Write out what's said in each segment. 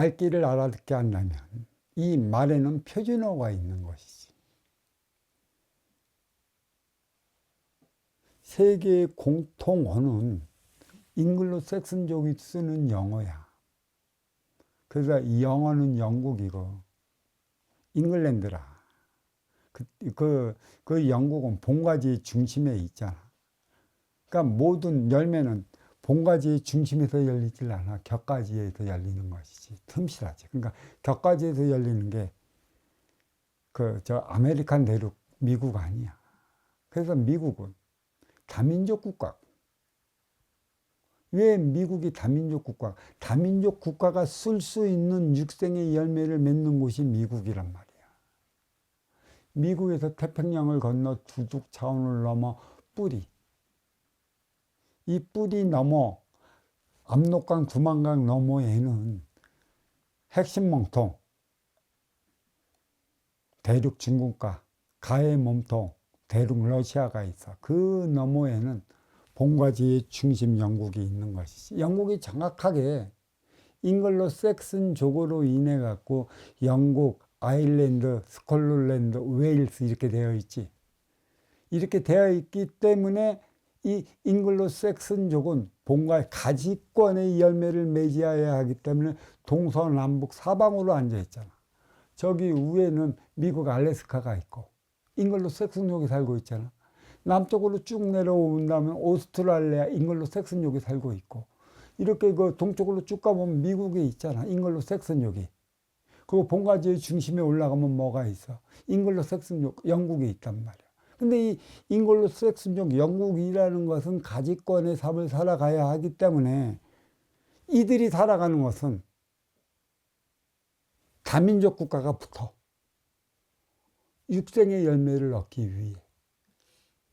말귀를 알아듣게 한다면 이 말에는 표준어가 있는 것이지. 세계의 공통어는 잉글로 섹슨족이 쓰는 영어야. 그래서 이 영어는 영국이고 잉글랜드라. 그, 그, 그 영국은 본가지 중심에 있잖아. 그러니까 모든 열매는 본가지의 중심에서 열리질 않아. 격가지에서 열리는 것이지. 틈실하지. 그러니까 격가지에서 열리는 게 그 저 아메리칸 대륙 미국 아니야. 그래서 미국은 다민족 국가. 왜 미국이 다민족 국가? 다민족 국가가 쓸 수 있는 육생의 열매를 맺는 곳이 미국이란 말이야. 미국에서 태평양을 건너 두둑 차원을 넘어 뿌리. 이 뿌리 넘어 압록강 두만강 너머에는 핵심 몸통, 대륙 중국과 가해 몸통, 대륙 러시아가 있어. 그 너머에는 본과지의 중심 영국이 있는 것이지. 영국이 정확하게 잉글로 섹슨 족으로 인해 갖고 영국, 아일랜드, 스콜틀랜드, 웨일스 이렇게 되어 있지. 이렇게 되어 있기 때문에 이 잉글로 섹슨족은 본가의 가지권의 열매를 맺어야 하기 때문에 동서남북 사방으로 앉아 있잖아. 저기 위에는 미국 알래스카가 있고 잉글로 섹슨족이 살고 있잖아. 남쪽으로 쭉 내려온다면 오스트랄리아 잉글로 섹슨족이 살고 있고 이렇게 그 동쪽으로 쭉 가보면 미국에 있잖아. 잉글로 섹슨족이. 그리고 본가지의 중심에 올라가면 뭐가 있어? 잉글로 섹슨족 영국에 있단 말이야. 근데 이 잉글로 섹슨족 영국이라는 것은 가지권의 삶을 살아가야 하기 때문에 이들이 살아가는 것은 다민족 국가가 붙어. 육생의 열매를 얻기 위해.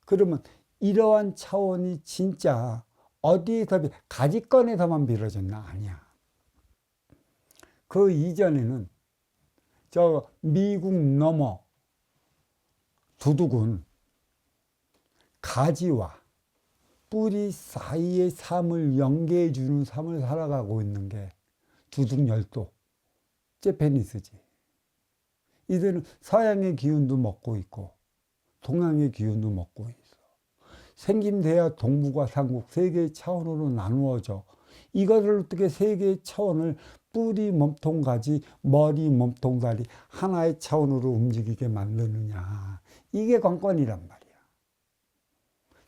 그러면 이러한 차원이 진짜 어디에서 가지권에서만 빌어졌나 아니야. 그 이전에는 저 미국 넘어 두둑은 가지와 뿌리 사이의 삶을 연계해 주는 삶을 살아가고 있는 게 두둑 열도 제페니스지. 이들은 서양의 기운도 먹고 있고 동양의 기운도 먹고 있어. 생김새야 동북아 삼국 세 개의 차원으로 나누어져 이것을 어떻게 세 개의 차원을 뿌리 몸통 가지 머리 몸통 다리 하나의 차원으로 움직이게 만드느냐 이게 관건이란 말이야.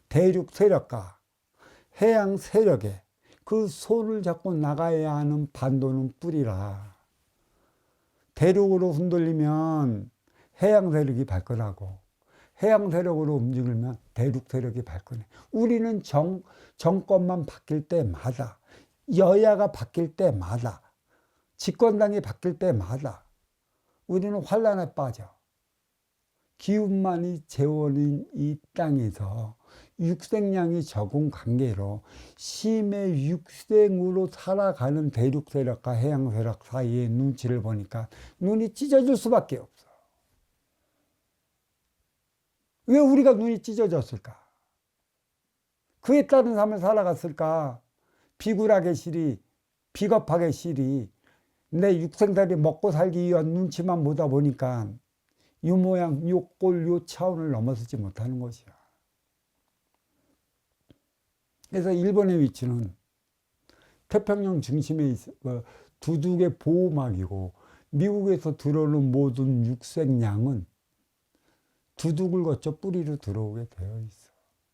대륙 세력과 해양 세력에 그 손을 잡고 나가야 하는 반도는 뿌리라. 대륙으로 흔들리면 해양 세력이 발끈하고 해양 세력으로 움직이면 대륙 세력이 발끈해. 우리는 정, 정권만 바뀔 때마다 여야가 바뀔 때마다 집권당이 바뀔 때마다 우리는 환란에 빠져. 기운만이 재원인 이 땅에서 육생량이 적은 관계로 심의 육생으로 살아가는 대륙 세력과 해양 세력 사이의 눈치를 보니까 눈이 찢어질 수밖에 없어. 왜 우리가 눈이 찢어졌을까? 그에 따른 삶을 살아갔을까? 비굴하게 실이, 비겁하게 실이, 내 육생들이 먹고 살기 위한 눈치만 보다 보니까 요 모양, 요 꼴, 요 차원을 넘어서지 못하는 것이야. 그래서 일본의 위치는 태평양 중심에 있어 어, 두둑의 보호막이고 미국에서 들어오는 모든 육생량은 두둑을 거쳐 뿌리로 들어오게 되어 있어.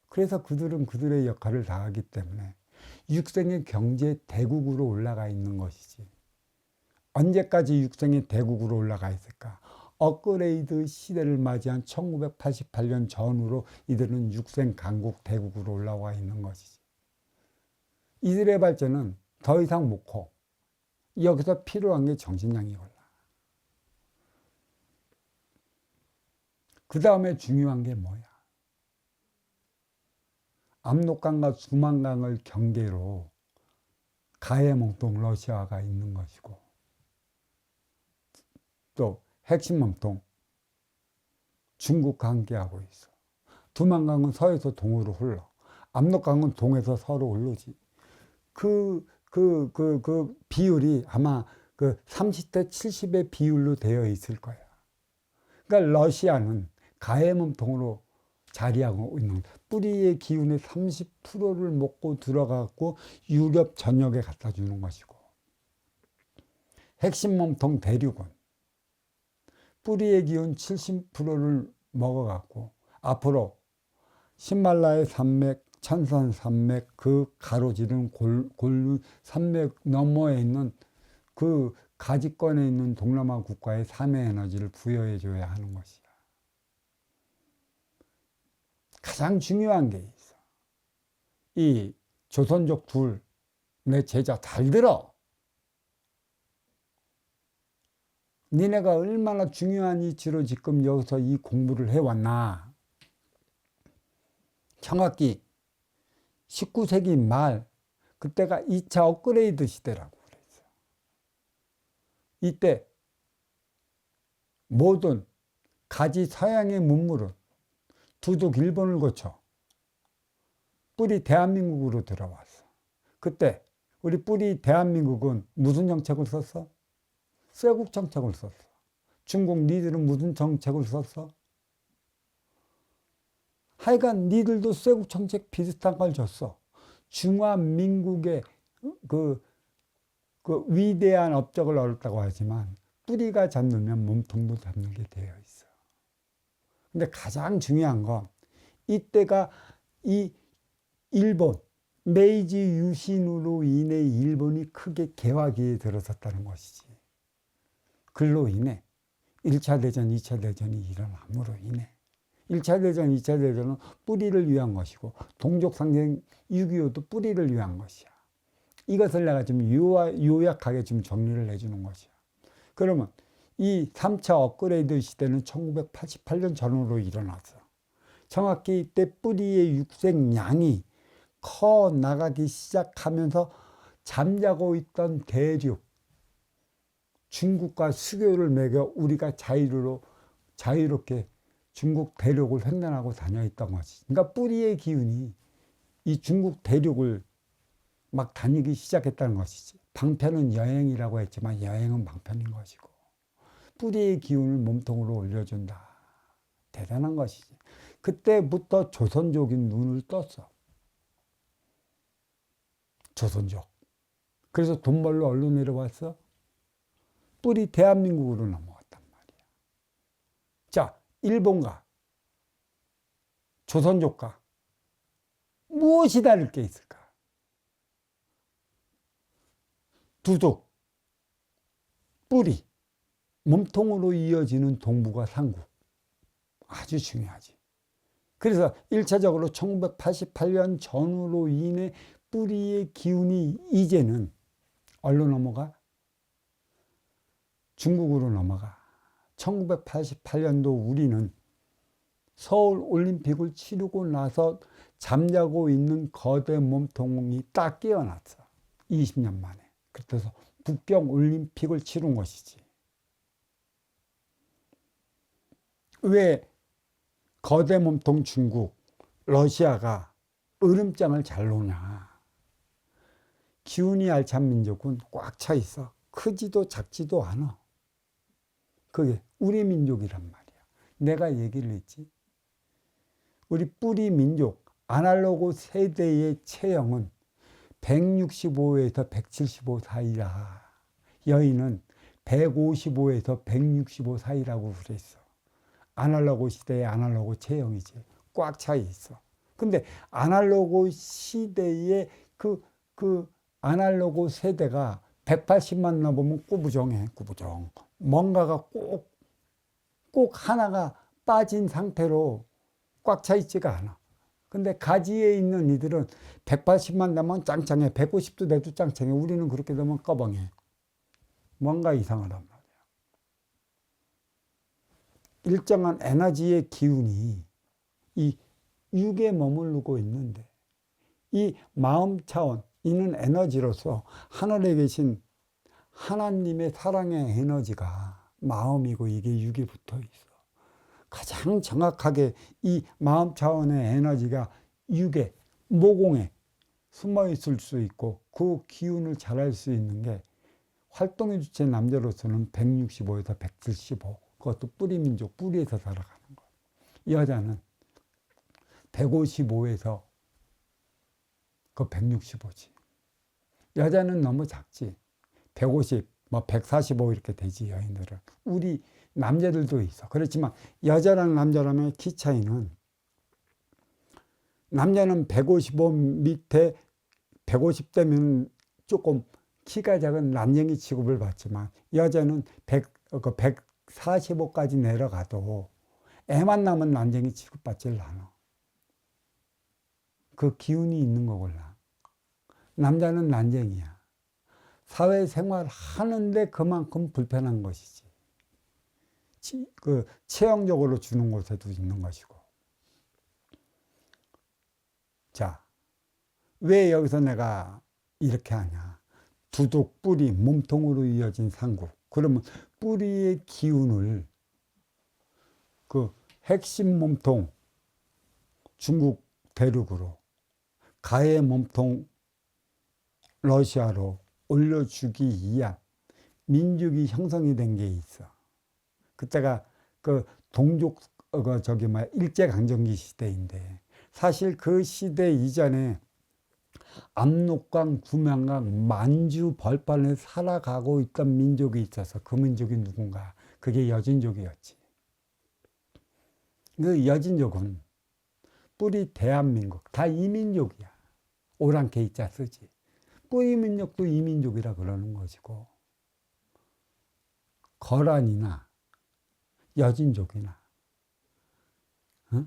그래서 그들은 그들의 역할을 다하기 때문에 육생의 경제 대국으로 올라가 있는 것이지. 언제까지 육생의 대국으로 올라가 있을까? 업그레이드 시대를 맞이한 1988년 전후로 이들은 육생 강국 대국으로 올라와 있는 것이지. 이들의 발전은 더 이상 못 커. 여기서 필요한 게 정신량이 올라. 그 다음에 중요한 게 뭐야? 압록강과 수만강을 경계로 가해몽동 러시아가 있는 것이고 또 핵심 몸통 중국과 함께하고 있어. 두만강은 서에서 동으로 흘러. 압록강은 동에서 서로 흐르지. 그, 그, 그, 그 비율이 아마 그 30대 70의 비율로 되어 있을 거야. 그러니까 러시아는 가해 몸통으로 자리하고 있는 뿌리의 기운의 30%를 먹고 들어가고 유럽 전역에 갖다 주는 것이고 핵심 몸통 대륙은 뿌리의 기운 70%를 먹어갖고 앞으로 신말라의 산맥, 천산 산맥 그 가로지른 골, 골 산맥 너머에 있는 그 가지권에 있는 동남아 국가의 삶의 에너지를 부여해 줘야 하는 것이야. 가장 중요한 게 있어. 이 조선족 둘, 내 제자 잘 들어. 니네가 얼마나 중요한 이치로 지금 여기서 이 공부를 해왔나. 정확히 19세기 말, 그때가 2차 업그레이드 시대라고 그랬어. 이때 모든 가지 서양의 문물은 두둑 일본을 거쳐 뿌리 대한민국으로 들어왔어. 그때 우리 뿌리 대한민국은 무슨 정책을 썼어? 쇠국 정책을 썼어. 중국 니들은 무슨 정책을 썼어? 하여간 니들도 쇠국 정책 비슷한 걸 줬어. 중화민국의 그, 그 위대한 업적을 얻었다고 하지만 뿌리가 잡으면 몸통도 잡는 게 되어 있어. 근데 가장 중요한 건 이때가 이 일본 메이지 유신으로 인해 일본이 크게 개화기에 들어섰다는 것이지. 글로 인해 1차 대전, 2차 대전이 일어남으로 인해 1차 대전, 2차 대전은 뿌리를 위한 것이고 동족 상쟁 6.25도 뿌리를 위한 것이야. 이것을 내가 좀 요약하게 좀 정리를 해주는 것이야. 그러면 이 3차 업그레이드 시대는 1988년 전후로 일어났어. 정확히 이때 뿌리의 육색량이 커 나가기 시작하면서 잠자고 있던 대륙, 중국과 수교를 매겨 우리가 자유로, 자유롭게 중국 대륙을 횡단하고 다녀 있던 것이. 그러니까 뿌리의 기운이 이 중국 대륙을 막 다니기 시작했다는 것이지. 방편은 여행이라고 했지만 여행은 방편인 것이고. 뿌리의 기운을 몸통으로 올려준다. 대단한 것이지. 그때부터 조선족인 눈을 떴어. 조선족. 그래서 돈 벌러 얼로 내려왔어? 뿌리 대한민국으로 넘어왔단 말이야. 자, 일본과 조선족과 무엇이 다를 게 있을까? 두둑, 뿌리, 몸통으로 이어지는 동북아 상국. 아주 중요하지. 그래서 1차적으로 1988년 전후로 인해 뿌리의 기운이 이제는 얼로 넘어가? 중국으로 넘어가. 1988년도 우리는 서울 올림픽을 치르고 나서 잠자고 있는 거대 몸통이 딱 깨어났어. 20년 만에. 그래서 북경 올림픽을 치른 것이지. 왜 거대 몸통 중국, 러시아가 으름장을 잘 놓냐. 기운이 알찬 민족은 꽉 차 있어. 크지도 작지도 않아. 그게 우리 민족이란 말이야. 내가 얘기를 했지. 우리 뿌리 민족, 아날로그 세대의 체형은 165에서 175 사이라. 여인은 155에서 165 사이라고 그랬어. 아날로그 시대의 아날로그 체형이지. 꽉 차 있어. 근데 아날로그 시대의 그, 그 아날로그 세대가 180만 넘으면 꾸부정해, 꾸부정. 뭔가가 꼭, 꼭 하나가 빠진 상태로 꽉 차 있지가 않아. 근데 가지에 있는 이들은 180만 되면 짱짱해. 150도 돼도 짱짱해. 우리는 그렇게 되면 꺼벙해. 뭔가 이상하단 말이야. 일정한 에너지의 기운이 이 육에 머무르고 있는데 이 마음 차원, 이는 에너지로서 하늘에 계신 하나님의 사랑의 에너지가 마음이고 이게 육에 붙어 있어. 가장 정확하게 이 마음 차원의 에너지가 육에, 모공에 숨어 있을 수 있고 그 기운을 잘할 수 있는 게 활동의 주체 남자로서는 165에서 175. 그것도 뿌리 민족, 뿌리에서 살아가는 거. 여자는 155에서 그 165지. 여자는 너무 작지. 150, 뭐 145 이렇게 되지 여인들은. 우리 남자들도 있어. 그렇지만 여자랑 남자라면 키 차이는 남자는 155 밑에 150대면 조금 키가 작은 남쟁이 취급을 받지만 여자는 100, 그 145까지 내려가도 애만 나면 남쟁이 취급받질 않아. 그 기운이 있는 거골라. 남자는 난쟁이야. 사회생활 하는데 그만큼 불편한 것이지. 치, 그 체형적으로 주는 곳에도 있는 것이고. 자, 왜 여기서 내가 이렇게 하냐? 두둑, 뿌리, 몸통으로 이어진 상국. 그러면 뿌리의 기운을 그 핵심 몸통 중국 대륙으로 가해 몸통 러시아로 올려주기 위한 민족이 형성이 된 게 있어. 그때가 그 동족 어, 그 저기 뭐 일제 강점기 시대인데 사실 그 시대 이전에 압록강, 구명강, 만주 벌판을 살아가고 있던 민족이 있어서 그 민족이 누군가? 그게 여진족이었지. 그 여진족은 뿌리 대한민국 다 이민족이야. 오랑캐 이자 쓰지. 뿌리 민족도 이민족이라 그러는 것이고 거란이나 여진족이나 어?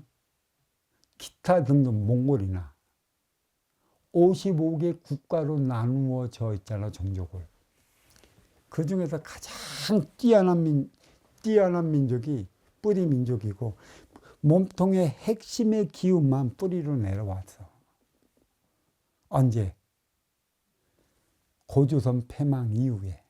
기타 등등 몽골이나 55개 국가로 나누어져 있잖아 종족을. 그 중에서 가장 뛰어난 민 뛰어난 민족이 뿌리 민족이고 몸통의 핵심의 기운만 뿌리로 내려왔어. 언제? 고조선 패망 이후에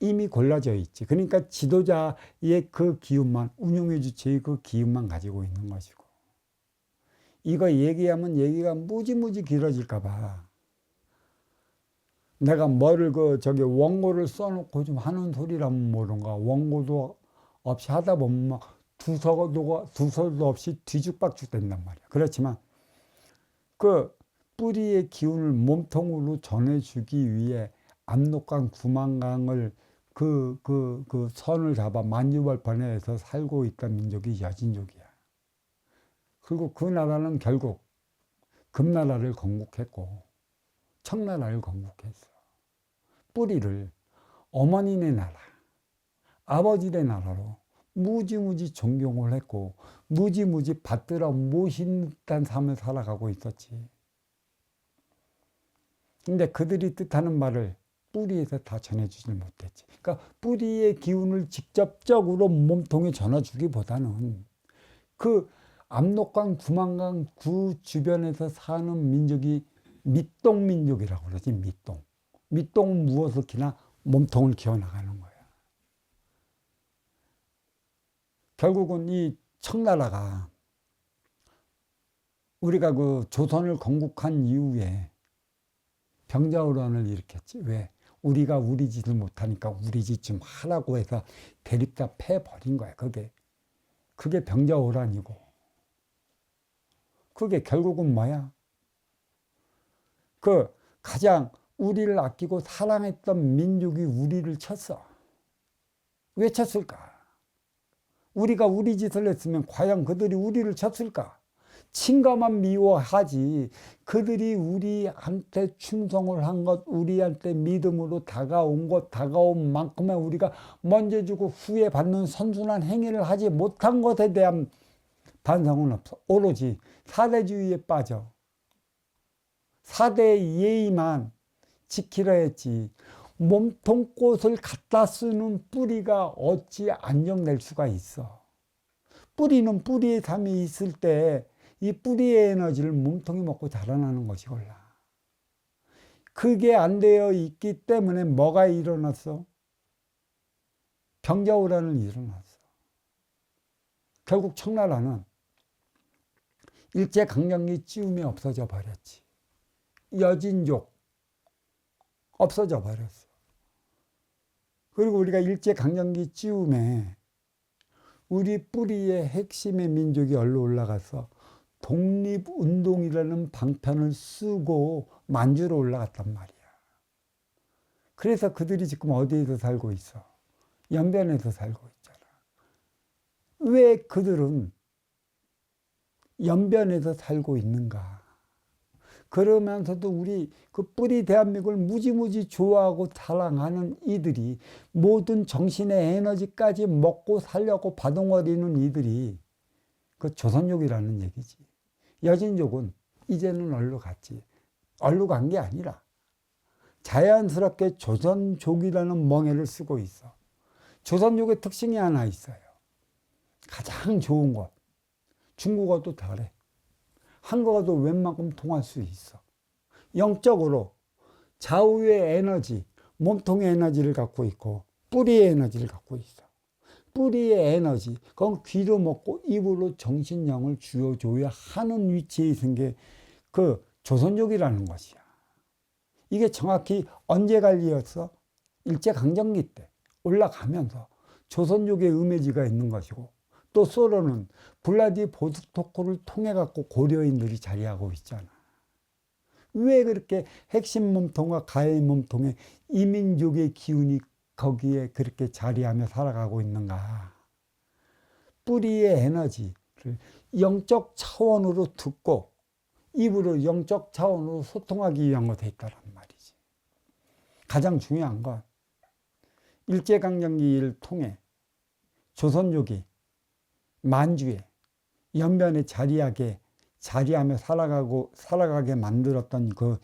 이미 골라져 있지. 그러니까 지도자의 그 기운만 운용의 주체의 그 기운만 가지고 있는 것이고. 이거 얘기하면 얘기가 무지무지 길어질까 봐. 내가 뭐를 그 저기 원고를 써놓고 좀 하는 소리라면 모른가. 원고도 없이 하다 보면 막 두서도 두서도 없이 뒤죽박죽 된단 말이야. 그렇지만 그 뿌리의 기운을 몸통으로 전해주기 위해 압록강 구만강을 그, 그, 그 선을 잡아 만유벌판에서 살고 있던 민족이 여진족이야. 그리고 그 나라는 결국 금나라를 건국했고 청나라를 건국했어. 뿌리를 어머니네 나라, 아버지네 나라로 무지무지 존경을 했고 무지무지 받들어 모신단 삶을 살아가고 있었지. 근데 그들이 뜻하는 말을 뿌리에서 다 전해주질 못했지. 그러니까 뿌리의 기운을 직접적으로 몸통에 전해주기보다는 그 압록강, 구만강 그 주변에서 사는 민족이 밑동 민족이라고 그러지 밑동. 밑동은 무엇을 키나 몸통을 키워나가는 거야. 결국은 이 청나라가 우리가 그 조선을 건국한 이후에 병자호란을 일으켰지. 왜? 우리가 우리 짓을 못하니까 우리 짓 좀 하라고 해서 대립다 패버린 거야. 그게. 그게 병자호란이고. 그게 결국은 뭐야? 그 가장 우리를 아끼고 사랑했던 민족이 우리를 쳤어. 왜 쳤을까? 우리가 우리 짓을 했으면 과연 그들이 우리를 쳤을까? 친가만 미워하지 그들이 우리한테 충성을 한 것, 우리한테 믿음으로 다가온 것, 다가온 만큼의 우리가 먼저 주고 후에 받는 선순환 행위를 하지 못한 것에 대한 반성은 없어. 오로지 사대주의에 빠져. 사대의 예의만 지키려 했지. 몸통 꽃을 갖다 쓰는 뿌리가 어찌 안정될 수가 있어. 뿌리는 뿌리의 삶이 있을 때 이 뿌리의 에너지를 몸통이 먹고 자라나는 것이 골라. 그게 안 되어 있기 때문에 뭐가 일어났어? 병자호란은 일어났어. 결국 청나라는 일제 강점기 찌움이 없어져 버렸지. 여진족 없어져 버렸어. 그리고 우리가 일제 강점기 찌움에 우리 뿌리의 핵심의 민족이 얼로 올라가서 독립운동이라는 방편을 쓰고 만주로 올라갔단 말이야. 그래서 그들이 지금 어디에서 살고 있어? 연변에서 살고 있잖아. 왜 그들은 연변에서 살고 있는가? 그러면서도 우리 그 뿌리 대한민국을 무지무지 좋아하고 사랑하는 이들이 모든 정신의 에너지까지 먹고 살려고 바동거리는 이들이 그 조선족이라는 얘기지. 여진족은 이제는 얼로 갔지. 얼로 간 게 아니라 자연스럽게 조선족이라는 멍해를 쓰고 있어. 조선족의 특징이 하나 있어요. 가장 좋은 것. 중국어도 잘해. 한국어도 웬만큼 통할 수 있어. 영적으로 좌우의 에너지, 몸통의 에너지를 갖고 있고 뿌리의 에너지를 갖고 있어. 뿌리의 에너지, 그건 귀로 먹고 입으로 정신력을 주어줘야 하는 위치에 있는 게 그 조선족이라는 것이야. 이게 정확히 언제 관리였어? 일제강점기 때 올라가면서 조선족의 이미지가 있는 것이고 또 소로는 블라디 보스토크를 통해 갖고 고려인들이 자리하고 있잖아. 왜 그렇게 핵심 몸통과 가해 몸통에 이민족의 기운이 거기에 그렇게 자리하며 살아가고 있는가? 뿌리의 에너지를 영적 차원으로 듣고 입으로 영적 차원으로 소통하기 위한 것에 있다란 말이지. 가장 중요한 건 일제강점기를 통해 조선족이 만주에 연변에 자리하게 자리하며 살아가고 살아가게 만들었던 그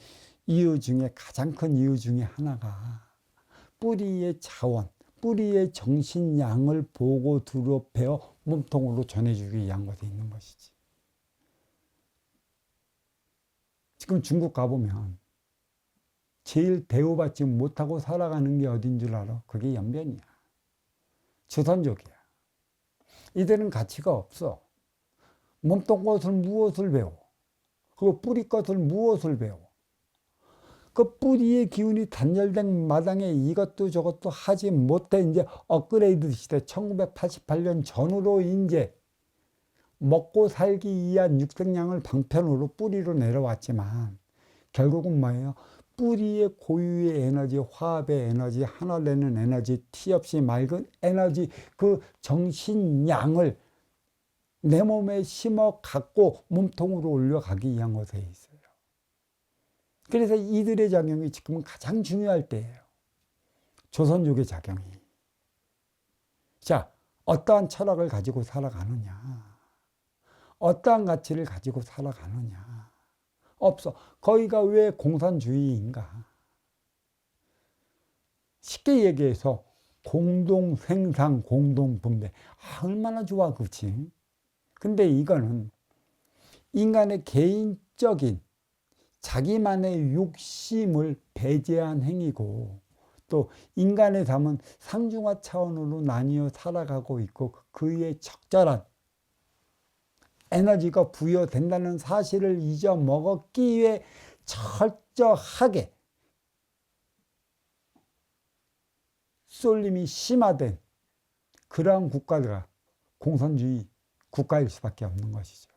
이유 중에 가장 큰 이유 중에 하나가 뿌리의 자원, 뿌리의 정신량을 보고 두루 배워 몸통으로 전해주기 위한 것이 있는 것이지. 지금 중국 가보면 제일 대우받지 못하고 살아가는 게 어딘 줄 알아? 그게 연변이야. 조선족이야. 이들은 가치가 없어. 몸통 것을 무엇을 배워? 그 뿌리 것을 무엇을 배워? 그 뿌리의 기운이 단절된 마당에 이것도 저것도 하지 못해 이제 업그레이드 시대 1988년 전후로 이제 먹고 살기 위한 육색량을 방편으로 뿌리로 내려왔지만 결국은 뭐예요? 뿌리의 고유의 에너지, 화합의 에너지, 하나 되는 에너지, 티 없이 맑은 에너지, 그 정신량을 내 몸에 심어 갖고 몸통으로 올려가기 위한 것에 있어요. 그래서 이들의 작용이 지금은 가장 중요할 때예요. 조선족의 작용이. 자, 어떠한 철학을 가지고 살아가느냐. 어떠한 가치를 가지고 살아가느냐. 없어. 거기가 왜 공산주의인가? 쉽게 얘기해서 공동 생산, 공동 분배. 아, 얼마나 좋아, 그치? 근데 이거는 인간의 개인적인 자기만의 욕심을 배제한 행위고 또 인간의 삶은 상중하 차원으로 나뉘어 살아가고 있고 그에 적절한 에너지가 부여된다는 사실을 잊어먹었기 위해 철저하게 쏠림이 심화된 그러한 국가가 공산주의 국가일 수밖에 없는 것이죠.